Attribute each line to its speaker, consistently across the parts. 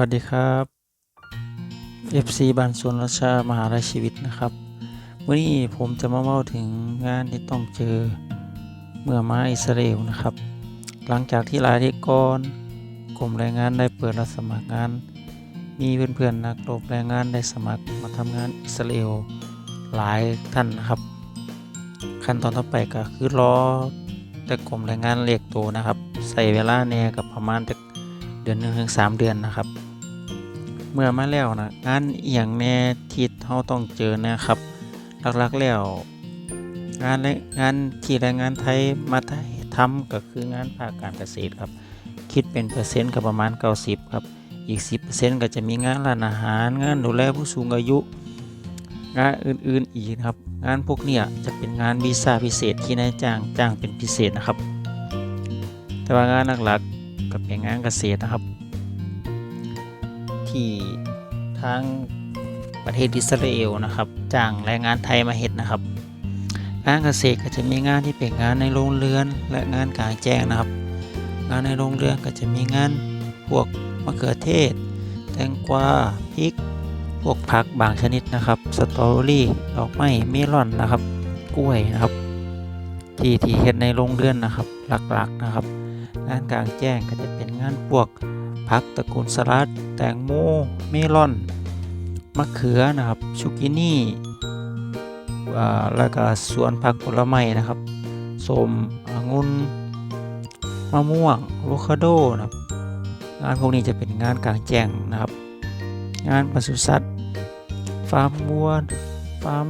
Speaker 1: วัสดีครับ FC บ้านสวนราชามหาลัยชีวิตนะครับวันนี้ผมจะมาเล่าถึงงานที่ต้องเจอเมื่อมาอิสราเอลนะครับ หลังจากที่หลายที่ก่อนกรมแรงงานได้เปิดรับสมัครงาน มีเพื่อนๆนักรบแรงงานได้สมัครมาทำงานอิสราเอลหลายท่านนะครับ ขั้นตอนต่อไปก็คือรอแต่กรมแรงงานเรียกตัวนะครับ ใส่เวลาแน่กับประมาณเดือนหนึ่งถึงสามเดือนนะครับ เมื่อมาแล้วนะงานอหย่างแน่ที่เราต้องเจอนะครับ หลักๆแล้ว งานและงานที่แรงงานไทยมาทำก็คืองานภาคการเกษตรครับ คิดเป็นเปอร์เซ็นต์ก็ประมาณ 90 ครับ อีก 10%ก็จะมีงานร้านอาหาร งานดูแลผู้สูงอายุ งานอื่นๆอีกครับ งานพวกเนี้ยจะเป็นงานวีซ่าพิเศษที่นายจ้างจ้างเป็นพิเศษนะครับ แต่ว่างานหลักๆก็เป็นงานเกษตรนะครับ ที่ทางประเทศอิสราเอลนะครับจ้างแรงงานไทยมาเฮ็ดนะครับ งานเกษตรก็จะมีงานที่เป็นงานในโรงเรือนและงานกลางแจ้งนะครับ งานในโรงเรือนก็จะมีงานพวกมะเขือเทศ แตงกวาพริก พวกผักบางชนิดนะครับสตรอเบอรี่ดอกไม้เมลอนนะครับ กล้วยนะครับ ที่ที่เฮ็ดในโรงเรือนนะครับหลักๆนะครับ งานกลางแจ้งก็จะเป็นงานพวก ผักตระกูลสลัด แตงโม เมลอน มะเขือนะครับชูกินี่แล้วก็สวนผักผลไม้นะครับส้มองุ่นมะม่วงโวคาโดนะครับ งานพวกนี้จะเป็นงานกลางแจ้งนะครับ งานปศุสัตว์ ฟาร์มวัว ฟาร์ม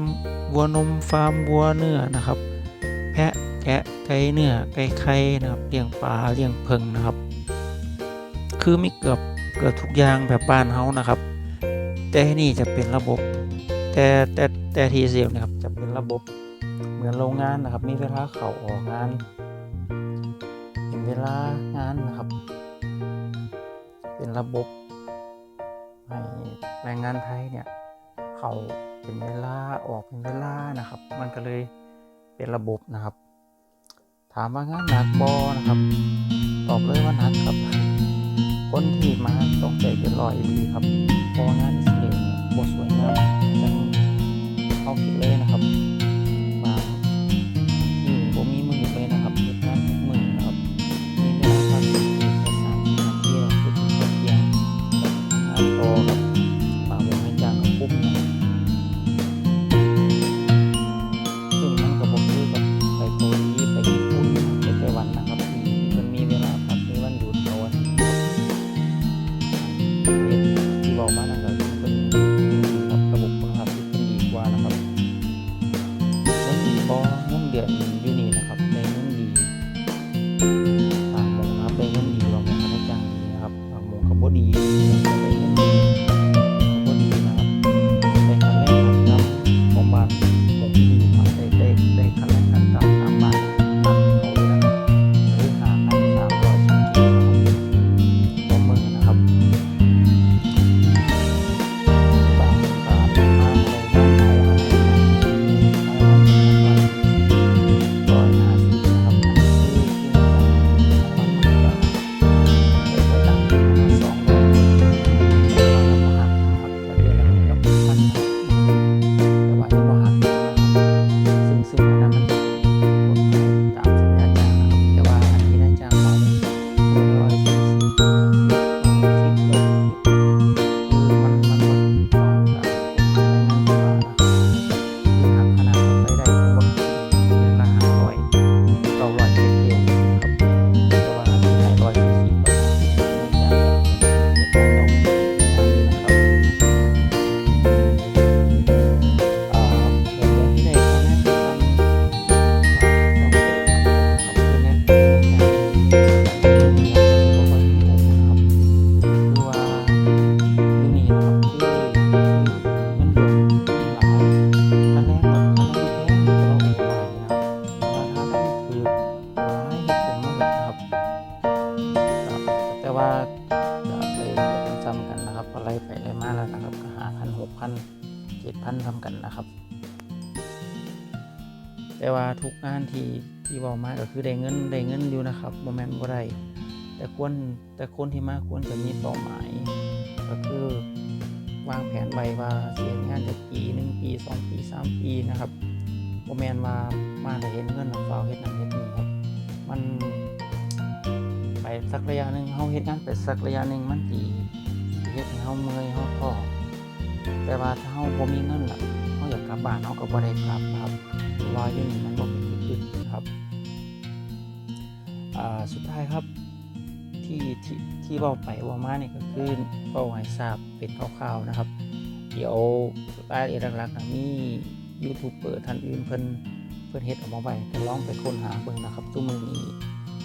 Speaker 1: วัวนม ฟาร์มวัวเนื้อนะครับ แพะแกะไก่เนื้อไก่ไข่นะครับ เลี้ยงปลา เลี้ยงเพิงนะครับ คือมีเกือบเกือบทุกอย่างแบบบ้านเฮานะครับ แต่ที่นี่จะเป็นระบบ แต่แต่แต่ทีเซียนะครับจะเป็นระบบเหมือนโรงงานนะครับ มีเวลาเขาออกงานเป็นเวลางานนะครับ เป็นระบบให้แรงงานไทยเนี่ยเขาเป็นเวลาออกเป็นเวลานะครับ มันก็เลยเป็นระบบนะครับ ถามว่างานหนักบอนะครับ ตอบเลยว่าหนักครับ คนที่มาต้องใจเกินร้อยดีครับเพราะว่างานอิสเอลเนี่ยบทสวยงามจังเขาคิดเลยนะครับ ก็เลยเป็นซ้ำกันนะครับพอไล่ไปไล่มาแล้วนะครับก็หาพันหกพันเจ็ดพันทำกันนะครับ แต่ว่าทุกงานที่ที่เว้ามาก็คือได้เงินได้เงินอยู่นะครับบ่แม่นบ่ได้แต่ควรแต่คนที่มาควรจะมีเป้าหมาย ก็คือวางแผนไว้ว่าเสียงานจากปีหนึ่งปีสองปีสามปีนะครับโมแมนว่ามาแต่เห็นเงินเราเฝ้าเฮ็ดนั่นเฮ็ดนี่ครับ มัน สักระยะหนึ่งเฮาเฮ็ดงานไปสักระยะหนึ่งมันสิเฮ็ดให้เฮาเมื่อยเฮาท้อแต่ว่าถ้าเฮาบ่มีเงินล่ะเฮาอยากกลับบ้านเฮาก็บ่ได้กลับครับรอยอยู่นี่มันบ่เป็นที่ขึ้นครับอ่าสุดท้ายครับที่ที่ที่เว้าไปว่ามาเนี่ยก็คือเว้าให้ทราบเป็นคร่าวๆนะครับ เดี๋ยวรายละเอียดหลักๆนะมียูทูบเบอร์ท่านอื่นเพิ่นเพิ่นเฮ็ดออกมาไว้ก็ลองไปค้นหาเบิ่งนะครับทุกมือนี้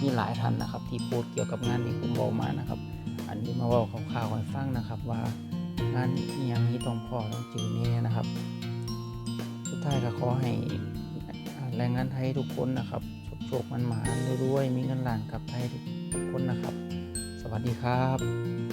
Speaker 1: มีหลายท่านนะครับ ที่พูดเกี่ยวกับงานที่ผมบอกมานะครับ อันนี้มาบอกข่าวๆให้ฟังนะครับ ว่างานอีหยังนี้ต้องพอต้องจืดแน่นะครับ สุดท้ายก็ขอให้แรงงานไทยทุกคนนะครับโชคๆมันหมานด้วยมีเงินล้านกลับไทยทุกคนนะครับ สวัสดีครับ